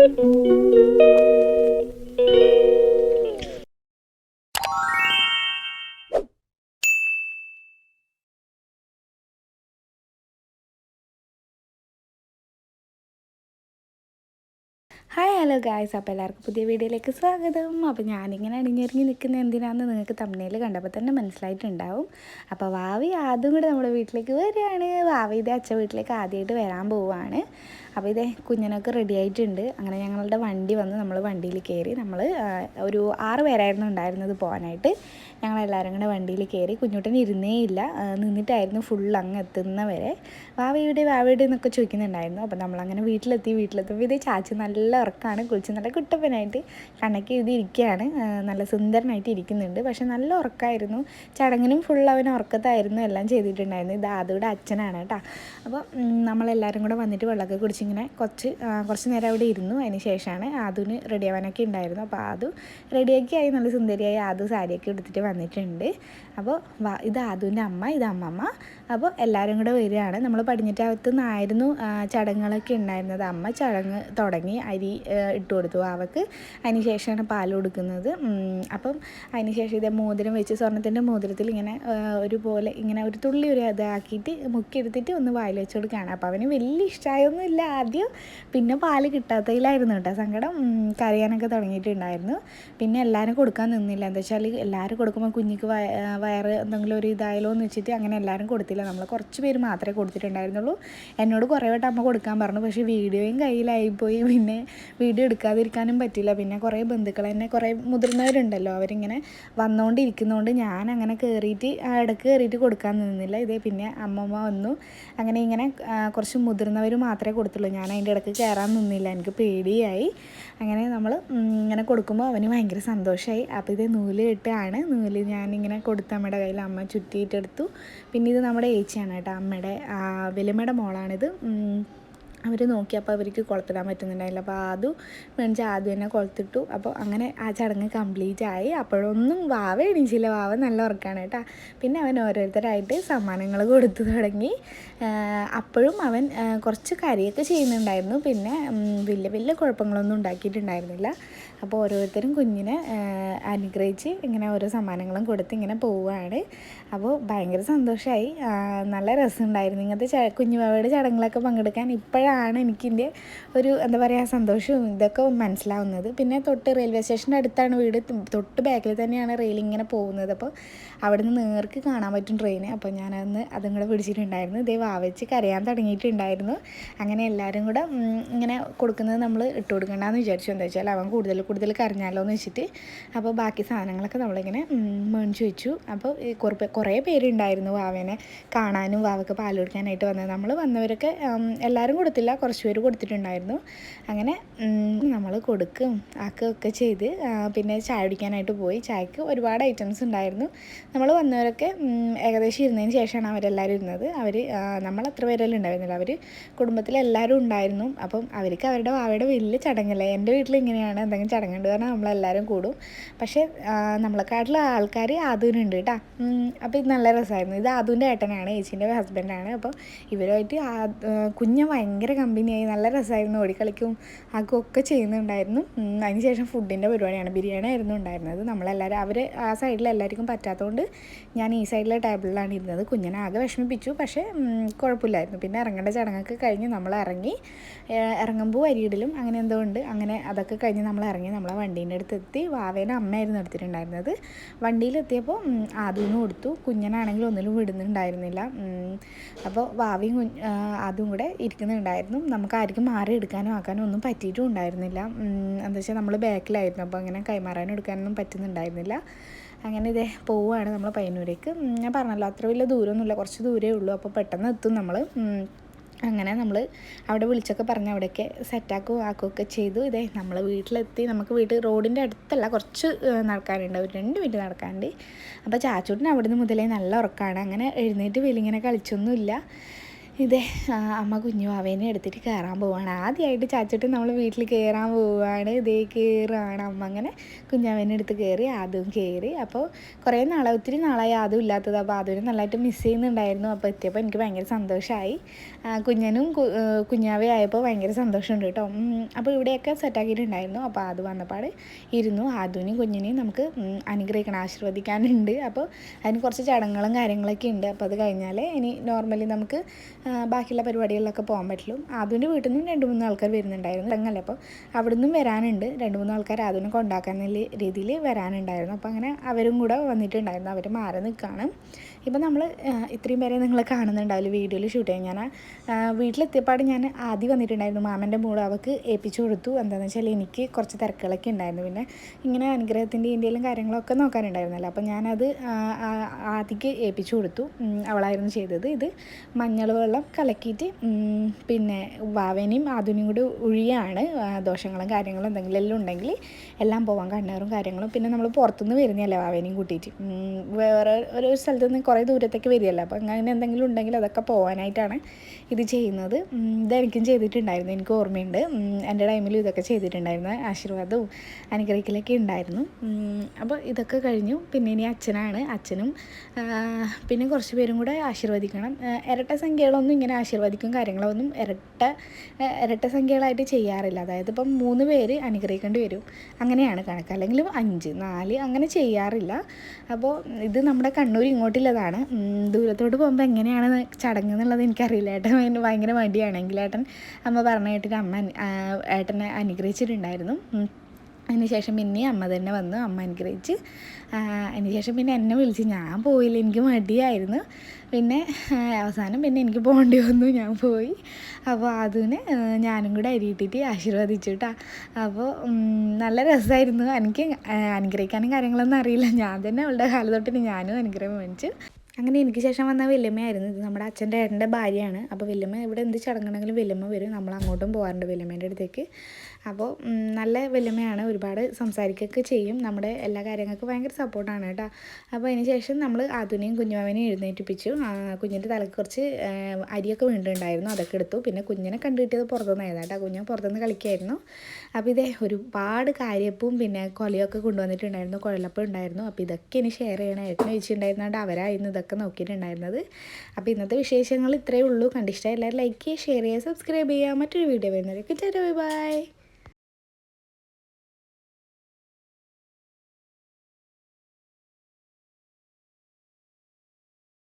Thank you. Hi hello guys അപ്പോൾ എല്ലാവർക്കും പുതിയ വീഡിയോയിലേക്ക് സ്വാഗതം. അപ്പോൾ ഞാനിങ്ങനെ അണിഞ്ഞൊരുങ്ങി നിൽക്കുന്ന എന്തിനാണെന്ന് നിങ്ങൾക്ക് തമ്മനയിൽ കണ്ടപ്പോൾ തന്നെ മനസ്സിലായിട്ടുണ്ടാവും. അപ്പോൾ വാവി ആദ്യം കൂടെ നമ്മുടെ വീട്ടിലേക്ക് വരികയാണ്. വാവി ഇതേ അച്ഛൻ വീട്ടിലേക്ക് ആദ്യമായിട്ട് വരാൻ പോവുകയാണ്. അപ്പോൾ ഇതേ കുഞ്ഞിനൊക്കെ റെഡി ആയിട്ടുണ്ട്. അങ്ങനെ ഞങ്ങളുടെ വണ്ടി വന്ന് നമ്മൾ വണ്ടിയിൽ കയറി നമ്മൾ ഒരു ആറ് പേരായിരുന്നു ഉണ്ടായിരുന്നത് പോകാനായിട്ട്. ഞങ്ങളെല്ലാവരും കൂടെ വണ്ടിയിൽ കയറി കുഞ്ഞുട്ടൻ ഇരുന്നേ ഇല്ല. നിന്നിട്ടായിരുന്നു ഫുൾ അങ്ങ് എത്തുന്നവരെ വാവയുടെ വാവയുടെ എന്നൊക്കെ ചോദിക്കുന്നുണ്ടായിരുന്നു. അപ്പോൾ നമ്മളങ്ങനെ വീട്ടിലെത്തി വീട്ടിലെത്തുമ്പോൾ ഇതേ ചാച്ചി നല്ല ഉറക്കമാണ് കുളിച്ച് നല്ല കുട്ടപ്പനായിട്ട് കണക്ക് എഴുതിയിരിക്കുകയാണ്. നല്ല സുന്ദരനായിട്ട് ഇരിക്കുന്നുണ്ട്. പക്ഷെ നല്ല ഉറക്കമായിരുന്നു ചടങ്ങിനും ഫുൾ അവൻ ഉറക്കത്തായിരുന്നു എല്ലാം ചെയ്തിട്ടുണ്ടായിരുന്നു ഇത് ആദ്യയുടെ അച്ഛനാണ് കേട്ടോ. അപ്പോൾ നമ്മളെല്ലാവരും കൂടെ വന്നിട്ട് വെള്ളമൊക്കെ കുടിച്ചിങ്ങനെ കുറച്ച് കുറച്ച് നേരം അവിടെ ഇരുന്നു. അതിന് ശേഷമാണ് ആദുവിന് റെഡി ആവാനൊക്കെ ഉണ്ടായിരുന്നു അപ്പോൾ ആദു റെഡിയാക്കി ആയി നല്ല സുന്ദരിയായി ആദു സാരിയൊക്കെ എടുത്തിട്ട് വന്നിട്ടുണ്ട്. അപ്പോൾ ഇത് ആദുവിന്റെ അമ്മ ഇത് അമ്മമ്മ. അപ്പോൾ എല്ലാവരും കൂടെ വരികയാണ്. നമ്മൾ പടിഞ്ഞിട്ടകത്ത് നിന്നായിരുന്നു ചടങ്ങുകളൊക്കെ ഉണ്ടായിരുന്നത്. അമ്മ ചടങ്ങ് തുടങ്ങി അരി ഇട്ട് കൊടുത്തു അവക്ക്. അതിനുശേഷമാണ് പാൽ കൊടുക്കുന്നത്. അപ്പം അതിനുശേഷം ഇതേ മോതിരം വെച്ച് സ്വർണത്തിന്റെ മോതിരത്തിൽ ഇങ്ങനെ ഒരുപോലെ ഒരു പോലെ ഇങ്ങനെ ഒരു തുള്ളി ഒരു ഇതാക്കിയിട്ട് മുക്കിയെടുത്തിട്ട് ഒന്ന് വായിൽ വെച്ച് കൊടുക്കുകയാണ്. അപ്പോൾ അവന് വലിയ ഇഷ്ടമായൊന്നുമില്ല ആദ്യം. പിന്നെ പാൽ കിട്ടാത്തതിലായിരുന്നു കേട്ടോ സങ്കടം. കരയാനൊക്കെ തുടങ്ങിയിട്ടുണ്ടായിരുന്നു. പിന്നെ എല്ലാവരും കൊടുക്കാൻ നിന്നില്ല. എന്താ വെച്ചാൽ എല്ലാവരും കൊടുക്കുമ്പോൾ കുഞ്ഞിക്ക് വയ- വയറ് എന്തെങ്കിലും ഒരു ഇതായാലോ എന്ന് വെച്ചിട്ട് അങ്ങനെ എല്ലാവരും കൊടുത്തില്ല. നമ്മൾ കുറച്ച് പേര് മാത്രമേ കൊടുത്തിട്ടുണ്ടായിരുന്നുള്ളൂ. എന്നോട് കുറേ വട്ടം അമ്മ കൊടുക്കാൻ പറഞ്ഞു. പക്ഷേ വീഡിയോയും കയ്യിലായിപ്പോയി. പിന്നെ വീഡിയോ എടുക്കാതിരിക്കാനും പറ്റില്ല. പിന്നെ കുറേ ബന്ധുക്കൾ തന്നെ കുറേ മുതിർന്നവരുണ്ടല്ലോ. അവരിങ്ങനെ വന്നുകൊണ്ടിരിക്കുന്നതുകൊണ്ട് ഞാൻ അങ്ങനെ കയറിയിട്ട് ഇടയ്ക്ക് കയറിയിട്ട് കൊടുക്കാൻ നിന്നില്ല. ഇതേ പിന്നെ അമ്മമ്മ വന്നു. അങ്ങനെ ഇങ്ങനെ കുറച്ച് മുതിർന്നവർ മാത്രമേ കൊടുത്തുള്ളൂ. ഞാൻ അതിന്റെ ഇടയ്ക്ക് കയറാൻ നിന്നില്ല. എനിക്ക് പേടിയായി. അങ്ങനെ നമ്മൾ ഇങ്ങനെ കൊടുക്കുമ്പോൾ അവന് ഭയങ്കര സന്തോഷമായി അപ്പോൾ ഇത് നൂൽ കെട്ടാണ്. നൂൽ ഞാനിങ്ങനെ കൊടുത്ത് അമ്മയുടെ കയ്യിൽ അമ്മ ചുറ്റിയിട്ടെടുത്തു. പിന്നെ ഇത് നമ്മുടെ ഏച്ചിയാണ് കേട്ടോ അമ്മയുടെ വലിയമ്മയുടെ മോളാണിത്. അവർ നോക്കിയപ്പോൾ അവർക്ക് കുളത്തിടാൻ പറ്റുന്നുണ്ടായില്ല. അപ്പോൾ ആദ്യം മേടിച്ച് ആദ്യം തന്നെ കുളത്തിട്ടു. അപ്പോൾ അങ്ങനെ ആ ചടങ്ങ് കംപ്ലീറ്റ് ആയി. അപ്പോഴൊന്നും വാവ എണീച്ചില്ല. വാവ നല്ല ഉറക്കാണ് കേട്ടോ. പിന്നെ അവൻ ഓരോരുത്തരായിട്ട് സമ്മാനങ്ങൾ കൊടുത്തു തുടങ്ങി. അപ്പോഴും അവൻ കുറച്ച് കരയൊക്കെ ചെയ്യുന്നുണ്ടായിരുന്നു. പിന്നെ വലിയ വലിയ കുഴപ്പങ്ങളൊന്നും ഉണ്ടാക്കിയിട്ടുണ്ടായിരുന്നില്ല. അപ്പോൾ ഓരോരുത്തരും കുഞ്ഞിനെ അനുഗ്രഹിച്ച് ഇങ്ങനെ ഓരോ സമ്മാനങ്ങളും കൊടുത്ത് ഇങ്ങനെ പോവുകയാണ്. അപ്പോൾ ഭയങ്കര സന്തോഷമായി നല്ല രസമുണ്ടായിരുന്നു. ഇങ്ങനത്തെ ച കുഞ്ഞുവാവയുടെ ചടങ്ങുകളൊക്കെ പങ്കെടുക്കാൻ ഇപ്പോഴാണ് എനിക്കിന്റെ ഒരു എന്താ പറയുക സന്തോഷവും ഇതൊക്കെ മനസ്സിലാവുന്നത്. പിന്നെ തൊട്ട് റെയിൽവേ സ്റ്റേഷന്റെ അടുത്താണ് വീട്. തൊട്ട് ബാക്കിൽ തന്നെയാണ് റെയിൽ ഇങ്ങനെ പോകുന്നത്. അപ്പോൾ അവിടെ നിന്ന് നേർക്ക് കാണാൻ പറ്റും ട്രെയിന്. അപ്പോൾ ഞാനന്ന് അതും കൂടെ പിടിച്ചിട്ടുണ്ടായിരുന്നു ഇതേ വാവച്ച് കരയാൻ തുടങ്ങിയിട്ടുണ്ടായിരുന്നു. അങ്ങനെ എല്ലാവരും കൂടെ ഇങ്ങനെ കൊടുക്കുന്നത് നമ്മൾ ഇട്ട് കൊടുക്കണ്ടെന്ന് വിചാരിച്ചു. എന്താ വെച്ചാൽ അവൻ കൂടുതൽ കൂടുതൽ കരഞ്ഞാലോ എന്ന് വെച്ചിട്ട്. അപ്പോൾ ബാക്കി സാധനങ്ങളൊക്കെ നമ്മളിങ്ങനെ മേണിച്ച് വെച്ചു. അപ്പോൾ കുറേ കുറേ പേരുണ്ടായിരുന്നു വാവേനെ കാണാനും വാവക്ക് പാൽ കൊടുക്കാനായിട്ട് വന്നത്. നമ്മൾ വന്നവരൊക്കെ എല്ലാവരും കൊടുത്തില്ല. കുറച്ച് പേര് കൊടുത്തിട്ടുണ്ടായിരുന്നു. അങ്ങനെ നമ്മൾ കൊടുക്കും ആക്കുകയൊക്കെ ചെയ്ത് പിന്നെ ചായ കുടിക്കാനായിട്ട് പോയി. ചായക്ക് ഒരുപാട് ഐറ്റംസ് ഉണ്ടായിരുന്നു. നമ്മൾ വന്നവരൊക്കെ ഏകദേശം ഇരുന്നതിന് ശേഷമാണ് അവരെല്ലാവരും ഇരുന്നത്. അവർ നമ്മൾ അത്ര പേരെല്ലാം ഉണ്ടായിരുന്നില്ല അവർ കുടുംബത്തിലെല്ലാവരും ഉണ്ടായിരുന്നു. അപ്പം അവർക്ക് അവരുടെ വാവയുടെ വലിയ ചടങ്ങല്ലേ? എന്റെ വീട്ടിൽ ഇങ്ങനെയാണ്. എന്തെങ്കിലും ചടങ്ങുണ്ട് പറഞ്ഞാൽ നമ്മളെല്ലാവരും കൂടും. പക്ഷേ ആ, നമ്മളെക്കാട്ടിലും ആൾക്കാർ ആദൂനുണ്ട് കേട്ടോ അപ്പോൾ ഇത് നല്ല രസമായിരുന്നു ഇത് ആദൂന്റെ ഏട്ടനാണ് ഏച്ചീന്റെ ഹസ്ബൻഡാണ്. അപ്പോൾ ഇവരുമായിട്ട് കുഞ്ഞ് ഭയങ്കര കമ്പനിയായി. നല്ല രസമായിരുന്നു ഓടിക്കളിക്കും ആക്കും ഒക്കെ ചെയ്യുന്നുണ്ടായിരുന്നു. അതിനുശേഷം അതിന് ശേഷം ഫുഡിന്റെ പരിപാടിയാണ്. ബിരിയാണി ആയിരുന്നു ഉണ്ടായിരുന്നത്. നമ്മളെല്ലാവരും അവർ ആ സൈഡിൽ എല്ലാവർക്കും പറ്റാത്തതുകൊണ്ട് ഞാൻ ഈ സൈഡിലെ ടേബിളിലാണ് ഇരുന്നത്. കുഞ്ഞിനെ ആകെ വിഷമിപ്പിച്ചു. പക്ഷേ കുഴപ്പമില്ലായിരുന്നു. പിന്നെ ഇറങ്ങേണ്ട ചടങ്ങൊക്കെ കഴിഞ്ഞ് നമ്മൾ ഇറങ്ങി ഇറങ്ങുമ്പോൾ അരിയിടലും അങ്ങനെ എന്തോ ഉണ്ട്. അങ്ങനെ അതൊക്കെ കഴിഞ്ഞ് നമ്മൾ ഇറങ്ങി നമ്മളെ വണ്ടീന്റെ അടുത്ത് എത്തി വാവേനെ അമ്മയായിരുന്നു എടുത്തിട്ടുണ്ടായിരുന്നത് വണ്ടിയിലെത്തിയപ്പോൾ ആദ്യം കൊടുത്തു. കുഞ്ഞനാണെങ്കിൽ ഒന്നിലും വിടുന്നുണ്ടായിരുന്നില്ല. അപ്പോൾ വാവയും കുഞ്ഞ് അതും കൂടെ ഇരിക്കുന്നുണ്ടായിരുന്നു. നമുക്ക് ആർക്കും മാറി എടുക്കാനോ ആക്കാനോ ഒന്നും പറ്റിയിട്ടും ഉണ്ടായിരുന്നില്ല. എന്താ വെച്ചാൽ നമ്മൾ ബാക്കിലായിരുന്നു. അപ്പോൾ അങ്ങനെ കൈമാറാനും എടുക്കാനൊന്നും പറ്റുന്നുണ്ടായിരുന്നില്ല. അങ്ങനെ ഇതേ പോവുകയാണ് നമ്മൾ പയ്യന്നൂരേക്ക്. ഞാൻ പറഞ്ഞല്ലോ അത്ര വലിയ ദൂരമൊന്നുമില്ല. കുറച്ച് ദൂരമേ ഉള്ളൂ. അപ്പോൾ പെട്ടെന്ന് എത്തും നമ്മൾ. അങ്ങനെ നമ്മൾ അവിടെ വിളിച്ചൊക്കെ പറഞ്ഞ് അവിടെയൊക്കെ സെറ്റാക്കും ആക്കുകയൊക്കെ ചെയ്തു. ഇതേ നമ്മൾ വീട്ടിലെത്തി. നമുക്ക് വീട്ടിൽ റോഡിന്റെ അടുത്തല്ല കുറച്ച് നടക്കാനുണ്ട്. ഒരു രണ്ട് മിനിറ്റ് നടക്കാനുണ്ട്. അപ്പോൾ ചാച്ചൂട്ടിന് അവിടുന്ന് മുതലേ നല്ല ഉറക്കമാണ് അങ്ങനെ എഴുന്നേറ്റ് വെളിങ്ങനെ കളിച്ചൊന്നുമില്ല. ഇതേ അമ്മ അവനെ എടുത്തിട്ട് കയറാൻ പോവാണ്. ആദ്യമായിട്ട് ചാച്ചിട്ട് നമ്മൾ വീട്ടിൽ കയറാൻ പോവുകയാണ് ഇതേ കയറുകയാണ് അമ്മ അങ്ങനെ കുഞ്ഞാവേനെ എടുത്ത് കയറി ആദ്യം കയറി അപ്പോൾ കുറേ നാളെ ഒത്തിരി നാളായി ആദ്യം ഇല്ലാത്തത്. അപ്പോൾ ആദ്യം നല്ലതായിട്ട് മിസ് ചെയ്യുന്നുണ്ടായിരുന്നു. അപ്പോൾ എത്തിയപ്പോൾ എനിക്ക് ഭയങ്കര സന്തോഷമായി കുഞ്ഞനും കുഞ്ഞാവെ ആയപ്പോൾ ഭയങ്കര സന്തോഷമുണ്ട് കേട്ടോ. അപ്പോൾ ഇവിടെയൊക്കെ സെറ്റാക്കിയിട്ടുണ്ടായിരുന്നു അപ്പോൾ അത് വന്നപ്പാട് ഇരുന്നു. ആദുവിനെയും കുഞ്ഞിനെയും നമുക്ക് അനുഗ്രഹിക്കണം ആശീർവദിക്കാനുണ്ട്. അപ്പോൾ അതിന് കുറച്ച് ചടങ്ങുകളും കാര്യങ്ങളൊക്കെ ഉണ്ട്. അപ്പോൾ അത് കഴിഞ്ഞാൽ ഇനി നോർമലി നമുക്ക് ബാക്കിയുള്ള പരിപാടികളിലൊക്കെ പോകാൻ പറ്റുള്ളൂ ആദുവിന്റെ വീട്ടിൽ നിന്നും രണ്ട് മൂന്ന് ആൾക്കാർ വരുന്നുണ്ടായിരുന്നു. ചടങ്ങല്ലേ അപ്പോൾ അവിടെ നിന്നും വരാനുണ്ട്. രണ്ട് മൂന്ന് ആൾക്കാർ ആദുവിനെ കൊണ്ടാക്കാൻ രീതിയിൽ വരാനുണ്ടായിരുന്നു. അപ്പോൾ അങ്ങനെ അവരും കൂടെ വന്നിട്ടുണ്ടായിരുന്നു. അവർ മാറി നിൽക്കുകയാണ്. ഇപ്പം നമ്മൾ ഇത്രയും പേരെ നിങ്ങൾ കാണുന്നുണ്ടാവില്ല വീഡിയോയിൽ ഷൂട്ട് ചെയ്യാൻ? ഞാൻ വീട്ടിലെത്തിയപ്പാട് ഞാൻ ആദ്യം വന്നിട്ടുണ്ടായിരുന്നു. മാമന്റെ മോൾ അവൾക്ക് ഏൽപ്പിച്ചു കൊടുത്തു. എന്താണെന്ന് വെച്ചാൽ എനിക്ക് കുറച്ച് തിരക്കുകളൊക്കെ ഉണ്ടായിരുന്നു. പിന്നെ ഇങ്ങനെ അനുഗ്രഹത്തിന്റെ ഇന്ത്യയിലും കാര്യങ്ങളൊക്കെ നോക്കാനുണ്ടായിരുന്നല്ലോ. അപ്പോൾ ഞാനത് ആ, ആ, ആദിക്ക് ഏൽപ്പിച്ചു കൊടുത്തു. അവളായിരുന്നു ചെയ്തത്. ഇത് മഞ്ഞൾ വെള്ളം കലക്കിയിട്ട് പിന്നെ വാവേനെയും ആധുനിയും കൂടി ഒഴിയാണ് ദോഷങ്ങളും കാര്യങ്ങളും എന്തെങ്കിലും എല്ലാം ഉണ്ടെങ്കിൽ എല്ലാം പോവാൻ കണ്ണേറും കാര്യങ്ങളും പിന്നെ നമ്മൾ പുറത്തുനിന്ന് വരുന്നതല്ലേ വാവേനെയും കൂട്ടിയിട്ട്. വേറെ ഒരു സ്ഥലത്ത് നിന്ന് കുറേ ദൂരത്തേക്ക് വരികയല്ലോ? അപ്പോൾ അങ്ങനെ എന്തെങ്കിലും ഉണ്ടെങ്കിൽ അതൊക്കെ പോകാനായിട്ടാണ് ഇത് ചെയ്യുന്നത്. ഇതെനിക്കും ചെയ്തിട്ടുണ്ടായിരുന്നു. എനിക്ക് ഓർമ്മയുണ്ട്. എന്റെ ടൈമിലും ഇതൊക്കെ ചെയ്തിട്ടുണ്ടായിരുന്നു. ആശീർവാദവും അനുഗ്രഹിക്കലൊക്കെ ഉണ്ടായിരുന്നു. അപ്പോൾ ഇതൊക്കെ കഴിഞ്ഞു. പിന്നെ ഇനി അച്ഛനാണ്. അച്ഛനും പിന്നെ കുറച്ച് പേരും കൂടെ ആശീർവദിക്കണം. ഇരട്ട സംഖ്യകളൊന്നും ഇങ്ങനെ ആശീർവദിക്കും കാര്യങ്ങളൊന്നും ഇരട്ട ഇരട്ട സംഖ്യകളായിട്ട് ചെയ്യാറില്ല. അതായത് ഇപ്പം മൂന്ന് പേര് അനുഗ്രഹിക്കേണ്ടി വരും. അങ്ങനെയാണ് കണക്ക്. അല്ലെങ്കിൽ അഞ്ച് നാല് അങ്ങനെ ചെയ്യാറില്ല. അപ്പോൾ ഇത് നമ്മുടെ കണ്ണൂർ ഇങ്ങോട്ടുള്ളതാണ് ദൂരത്തോട്ട് പോകുമ്പോൾ എങ്ങനെയാണ് ചടങ്ങ് എന്നുള്ളത് എനിക്കറിയില്ല. ഏട്ടൻ ഭയങ്കര- മടിയാണെങ്കിൽ ഏട്ടൻ അമ്മ പറഞ്ഞ കേട്ടിട്ട് അമ്മ ഏട്ടനെ അനുഗ്രഹിച്ചിട്ടുണ്ടായിരുന്നു. അതിനുശേഷം പിന്നെ അമ്മ തന്നെ വന്നു അമ്മ അനുഗ്രഹിച്ച്. അതിനുശേഷം പിന്നെ എന്നെ വിളിച്ച്. ഞാൻ പോയില്ല എനിക്ക് മടിയായിരുന്നു. പിന്നെ അവസാനം പിന്നെ എനിക്ക് പോകേണ്ടി വന്നു ഞാൻ പോയി. അപ്പോൾ അതിന് ഞാനും കൂടെ അരിയിട്ടിട്ട് ആശീർവദിച്ചു കേട്ടോ അപ്പോൾ നല്ല രസമായിരുന്നു. എനിക്ക് അനുഗ്രഹിക്കാനും കാര്യങ്ങളൊന്നും അറിയില്ല. ഞാൻ തന്നെ അവളുടെ കാലം ഞാനും അനുഗ്രഹം മേടിച്ചു അങ്ങനെ എനിക്ക് ശേഷം വന്ന വല്യമ്മയായിരുന്നു ഇത് നമ്മുടെ അച്ഛന്റെ ഏട്ടന്റെ ഭാര്യയാണ്. അപ്പോൾ വല്യമ്മ ഇവിടെ എന്ത് ചടങ്ങുണ്ടെങ്കിലും വല്യമ്മ വരും. നമ്മൾ അങ്ങോട്ടും പോകാറുണ്ട് വല്യമ്മേന്റെ അടുത്തേക്ക്. അപ്പോൾ നല്ല വല്യമ്മയാണ്. ഒരുപാട് സംസാരിക്കുകയൊക്കെ ചെയ്യും. നമ്മുടെ എല്ലാ കാര്യങ്ങൾക്കും ഭയങ്കര സപ്പോർട്ടാണ് കേട്ടോ. അപ്പോൾ അതിന് ശേഷം നമ്മൾ ആതുനെയും കുഞ്ഞുമാവനെയും എഴുന്നേറ്റിപ്പിച്ചു. കുഞ്ഞിന്റെ തലക്ക് കുറച്ച് അരിയൊക്കെ വീണ്ടുണ്ടായിരുന്നു അതൊക്കെ എടുത്തു. പിന്നെ കുഞ്ഞിനെ കണ്ടു കിട്ടിയത് പുറത്തുനിന്നായിരുന്നു കേട്ടോ. കുഞ്ഞ് പുറത്തുനിന്ന് കളിക്കായിരുന്നു അപ്പോൾ ഇതേ ഒരുപാട് കാര്യപ്പും പിന്നെ കൊലയൊക്കെ കൊണ്ടുവന്നിട്ടുണ്ടായിരുന്നു. കുഴലപ്പം ഉണ്ടായിരുന്നു. അപ്പോൾ ഇതൊക്കെ ഇനി ഷെയർ ചെയ്യണം. ഏട്ടനെ വെച്ചിട്ടുണ്ടായിരുന്നുകൊണ്ട് അവരായിരുന്നു ഇതൊക്കെ നോക്കിയിട്ടുണ്ടായിരുന്നത്. അപ്പോൾ ഇന്നത്തെ വിശേഷങ്ങൾ ഇത്രയേ ഉള്ളൂ. കണ്ടിഷ്ടമായി എല്ലാവരും ലൈക്ക് ചെയ്യുക ഷെയർ ചെയ്യുക സബ്സ്ക്രൈബ് ചെയ്യുക. മറ്റൊരു വീഡിയോ വരുന്നവരൊക്കെ ബൈ ബൈ.